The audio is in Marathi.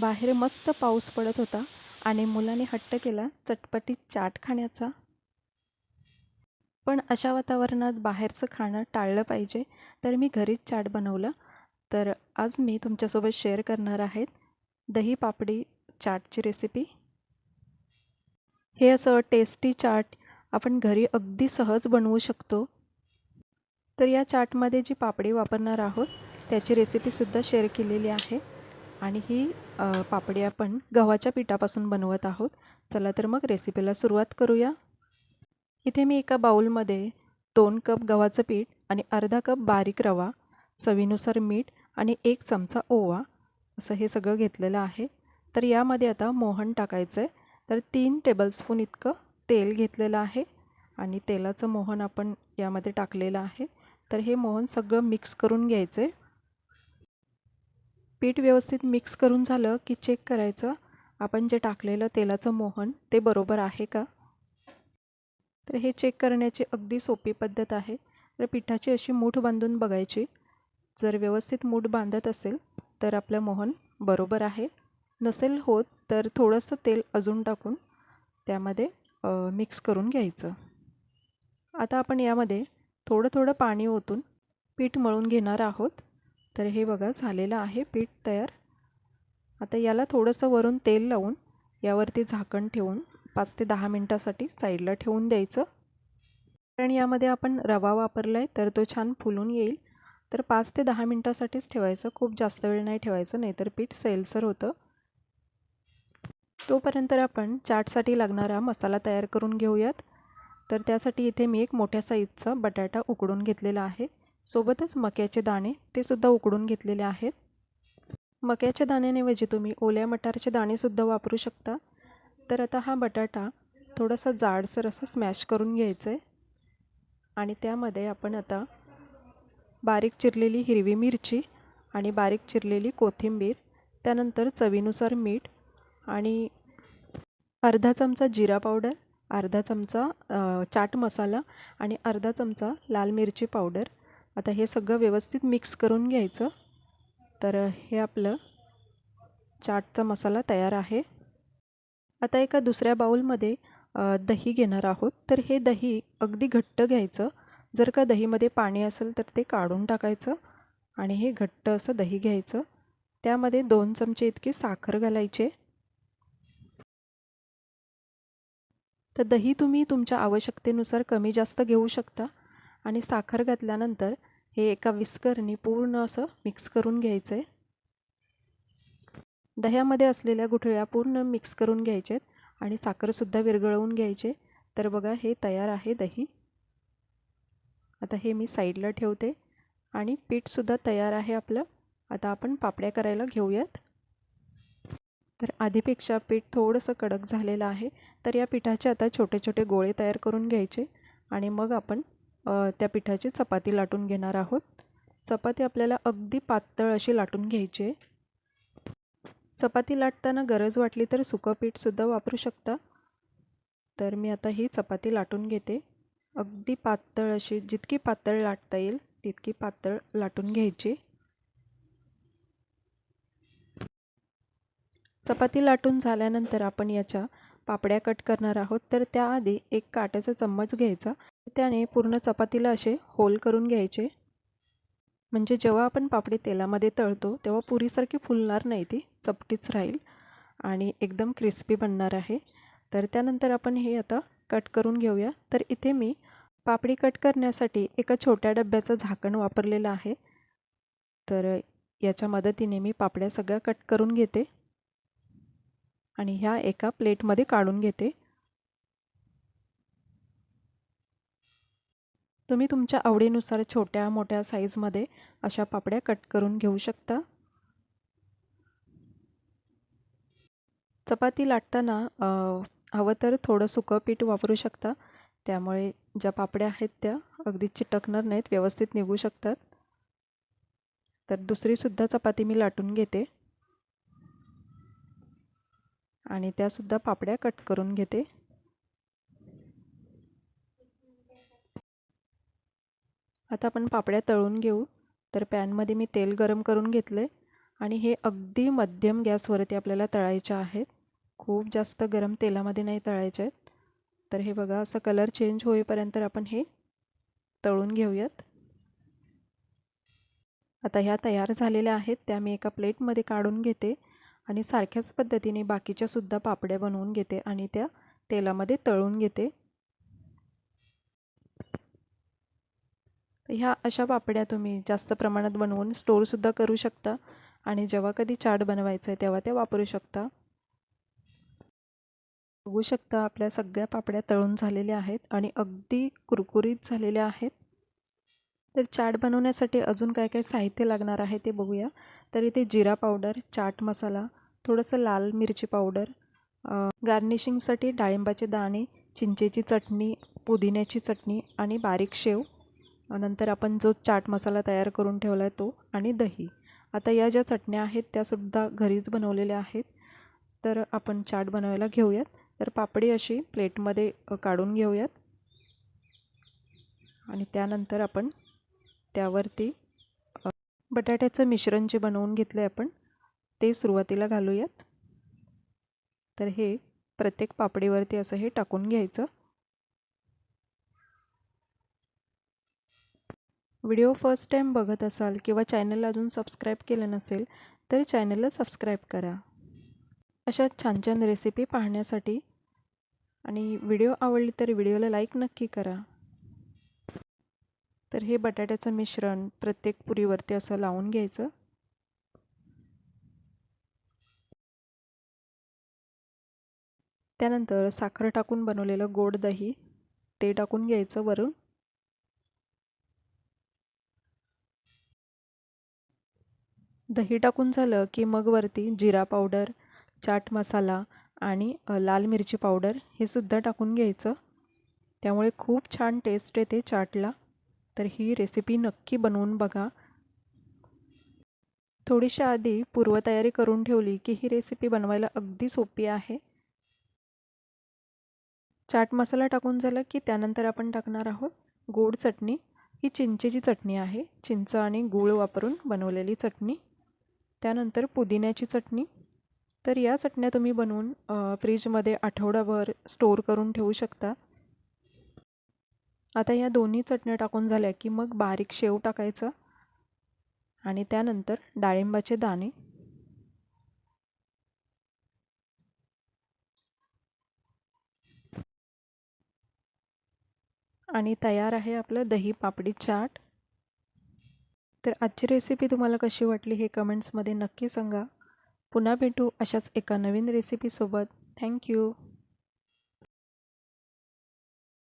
बाहेर मस्त पाऊस पडत होता आणि मुलाने हट्ट केला चटपटीत चाट खाण्याचा. पण अशा वातावरणात बाहेरचं खाणं टाळलं पाहिजे. तर मी घरीच चाट बनवलं. तर आज मी तुमच्यासोबत शेअर करणार आहेत दही पापडी चाटची रेसिपी हे असं टेस्टी चाट आपण घरी अगदी सहज बनवू शकतो. तर या चाटमध्ये जी पापडी वापरणार आहोत त्याची रेसिपीसुद्धा शेअर केलेली आहे. आणि ही पापडी आपण गव्हाच्या पिठापासून बनवत आहोत. चला तर मग रेसिपीला सुरुवात करूया. इथे मी एका बाऊलमध्ये दोन कप गव्हाचं पीठ आणि अर्धा कप बारीक रवा चवीनुसार मीठ आणि एक चमचा ओवा असं हे सगळं घेतलेलं आहे. तर यामध्ये आता मोहन टाकायचं आहे तर तीन टेबलस्पून इतकं तेल घेतलेलं आहे आणि तेलाचं मोहन आपण यामध्ये टाकलेलं आहे. तर हे मोहन सगळं मिक्स करून घ्यायचं आहे पीठ व्यवस्थित मिक्स करून झालं की चेक करायचं. आपण जे टाकलेलं तेलाचं मोहन ते बरोबर आहे का? तर हे चेक करण्याची अगदी सोपी पद्धत आहे. तर पिठाची अशी मूठ बांधून बघायची. जर व्यवस्थित मूठ बांधत असेल तर आपलं मोहन बरोबर आहे. नसेल होत तर थोडंसं तेल अजून टाकून त्यामध्ये मिक्स करून घ्यायचं. आता आपण यामध्ये थोडं थोडं पाणी ओतून पीठ मळून घेणार आहोत. तर हे बघा झालेलं आहे. पीठ तयार. आता याला थोडंसं वरून तेल लावून यावरती झाकण ठेवून पाच ते दहा मिनटासाठी साईडला ठेवून द्यायचं. कारण यामध्ये आपण रवा वापरला आहे तर तो छान फुलून येईल. तर पाच ते दहा मिनटासाठीच ठेवायचं. खूप जास्त वेळ नाही ठेवायचं नाहीतर पीठ सैलसर होतं. तोपर्यंत आपण चाटसाठी लागणारा मसाला तयार करून घेऊयात. तर त्यासाठी इथे मी एक मोठ्या साईजचा बटाटा उकडून घेतलेला आहे. सोबतच मक्याचे दाणे ते सुद्धा उकडून घेतलेले आहेत. मक्याच्या दाण्याऐवजी तुम्ही ओल्या मटारचे दाणेसुद्धा वापरू शकता. तर आता हा बटाटा थोडासा जाडसर असं स्मॅश करून घ्यायचं आहे आणि त्यामध्ये आपण आता बारीक चिरलेली हिरवी मिरची आणि बारीक चिरलेली कोथिंबीर त्यानंतर चवीनुसार मीठ आणि अर्धा चमचा जिरा पावडर अर्धा चमचा चाट मसाला आणि अर्धा चमचा लाल मिरची पावडर. आता हे सगळं व्यवस्थित मिक्स करून घ्यायचं. तर हे आपलं चाटचा मसाला तयार आहे. आता एका दुसऱ्या बाऊलमध्ये दही घेणार आहोत. तर हे दही अगदी घट्ट घ्यायचं. जर का दहीमध्ये पाणी असेल तर ते काढून टाकायचं आणि हे घट्ट असं दही घ्यायचं. त्यामध्ये दोन चमचे इतकी साखर घालायचे. तर दही तुम्ही तुमच्या आवश्यकतेनुसार कमी जास्त घेऊ शकता आणि साखर घातल्यानंतर हे एका विस्करने पूर्ण असं मिक्स करून घ्यायचं आहे दह्यामध्ये असलेल्या गुठळ्या पूर्ण मिक्स करून घ्यायच्यात आणि साखरसुद्धा विरघळवून घ्यायचे. तर बघा हे तयार आहे दही. आता हे मी साईडला ठेवते आणि पीठसुद्धा तयार आहे आपलं. आता आपण पापड्या करायला घेऊयात. तर आधीपेक्षा पीठ थोडंसं कडक झालेलं आहे. तर या पिठाचे आता छोटे छोटे गोळे तयार करून घ्यायचे आणि मग आपण त्या पिठाची चपाती लाटून घेणार आहोत. चपाती आपल्याला अगदी पातळ अशी लाटून घ्यायची आहे. चपाती लाटताना गरज वाटली तर सुकं पीठसुद्धा वापरू शकता. तर मी आता ही चपाती लाटून घेते. अगदी पातळ अशी जितकी पातळ लाटता येईल तितकी पातळ लाटून घ्यायची. चपाती लाटून झाल्यानंतर आपण याच्या पापड्या कट करणार आहोत. तर त्याआधी एक काट्याचा चम्मच घ्यायचा. त्याने पूर्ण चपातीला असे होल करून घ्यायचे. म्हणजे जेव्हा आपण पापडी तेलामध्ये तळतो तेव्हा पुरीसारखी फुलणार नाही ती चपटीच राहील आणि एकदम क्रिस्पी बनणार आहे. तर त्यानंतर आपण हे आता कट करून घेऊया. तर इथे मी पापडी कट करण्यासाठी एका छोट्या डब्याचं झाकण वापरलेलं आहे. तर याच्या मदतीने मी पापड्या सगळ्या कट करून घेते आणि ह्या एका प्लेटमध्ये काढून घेते. तुम्ही तुमच्या आवडीनुसार छोट्या मोठ्या साईजमध्ये अशा पापड्या कट करून घेऊ शकता. चपाती लाटताना हवं तर थोडं सुकं पीठ वापरू शकता. त्यामुळे ज्या पापड्या आहेत त्या अगदी चिटकणार नाहीत व्यवस्थित निघू शकतात. तर दुसरीसुद्धा चपाती मी लाटून घेते. आणि त्यासुद्धा पापड्या कट करून घेते. आता आपण पापड्या तळून घेऊ. तर पॅनमध्ये मी तेल गरम करून घेतलं आहे आणि हे अगदी मध्यम गॅसवरती आपल्याला तळायचे आहेत खूप जास्त गरम तेलामध्ये नाही तळायचे आहेत. तर हे बघा असं कलर चेंज होईपर्यंत आपण हे तळून घेऊयात. आता ह्या तयार झालेल्या आहेत. त्या मी एका प्लेटमध्ये काढून घेते. आणि सारख्याच पद्धतीने बाकीच्यासुद्धा पापड्या बनवून घेते आणि त्या तेलामध्ये तळून घेते. ह्या अशा पापड्या तुम्ही जास्त प्रमाणात बनवून स्टोअरसुद्धा करू शकता. आणि जेव्हा कधी चाट बनवायचं आहे तेव्हा त्या वापरू शकता. बघू शकता आपल्या सगळ्या पापड्या तळून झालेल्या आहेत आणि अगदी कुरकुरीत झालेल्या आहेत. तर चाट बनवण्यासाठी अजून काय काय साहित्य लागणार आहे ते बघूया. तर इथे जिरा पावडर चाट मसाला थोडंसं लाल मिरची पावडर गार्निशिंगसाठी डाळिंबाचे दाणे चिंचेची चटणी पुदिन्याची चटणी आणि बारीक शेव. नंतर आपण जो चाट मसाला तयार करून ठेवला आहे तो आणि दही. आता या ज्या चटण्या आहेत त्यासुद्धा घरीच बनवलेल्या आहेत. तर आपण चाट बनवायला घेऊयात. तर पापडी अशी प्लेटमध्ये काढून घेऊयात. आणि त्यानंतर आपण त्यावरती बटाट्याचं मिश्रण जे बनवून घेतलं आहे आपण ते सुरुवातीला घालूयात. तर हे प्रत्येक पापडीवरती असं हे टाकून घ्यायचं. व्हिडिओ फर्स्ट टाईम बघत असाल किंवा चॅनल अजून सबस्क्राईब केलं नसेल तर चॅनलला सबस्क्राईब करा. अशा छान छान रेसिपी पाहण्यासाठी आणि व्हिडिओ आवडली तर व्हिडिओला लाईक नक्की करा. तर हे बटाट्याचं मिश्रण प्रत्येक पुरीवरती असं लावून घ्यायचं. त्यानंतर साखर टाकून बनवलेलं गोड दही ते टाकून घ्यायचं वरून. दही टाकून झालं की मग वरती जिरा पावडर चाट मसाला आणि लाल मिरची पावडर हे सुद्धा टाकून घ्यायचं. त्यामुळे खूप छान टेस्ट येते चाटला. तर ही रेसिपी नक्की बनवून बघा. थोडीशी आधी पूर्वतयारी करून ठेवली की ही रेसिपी बनवायला अगदी सोपी आहे. चाट मसाला टाकून झाला की त्यानंतर आपण टाकणार आहोत गोड चटणी. ही चिंचेची चटणी आहे. चिंच आणि गूळ वापरून बनवलेली चटणी. त्यानंतर पुदिन्याची चटणी. तर या चटण्या तुम्ही बनवून फ्रीजमध्ये आठवडाभर स्टोअर करून ठेवू शकता. आता या दोन्ही चटण्या टाकून झाल्या की मग बारीक शेव टाकायचा आणि त्यानंतर डाळिंबाचे दाणे. आणि तयार आहे आपलं दही पापडी चाट. तर आजची रेसिपी तुम्हाला कशी वाटली हे कमेंट्समध्ये नक्की सांगा. पुन्हा भेटू अशाच एका नवीन रेसिपीसोबत थँक्यू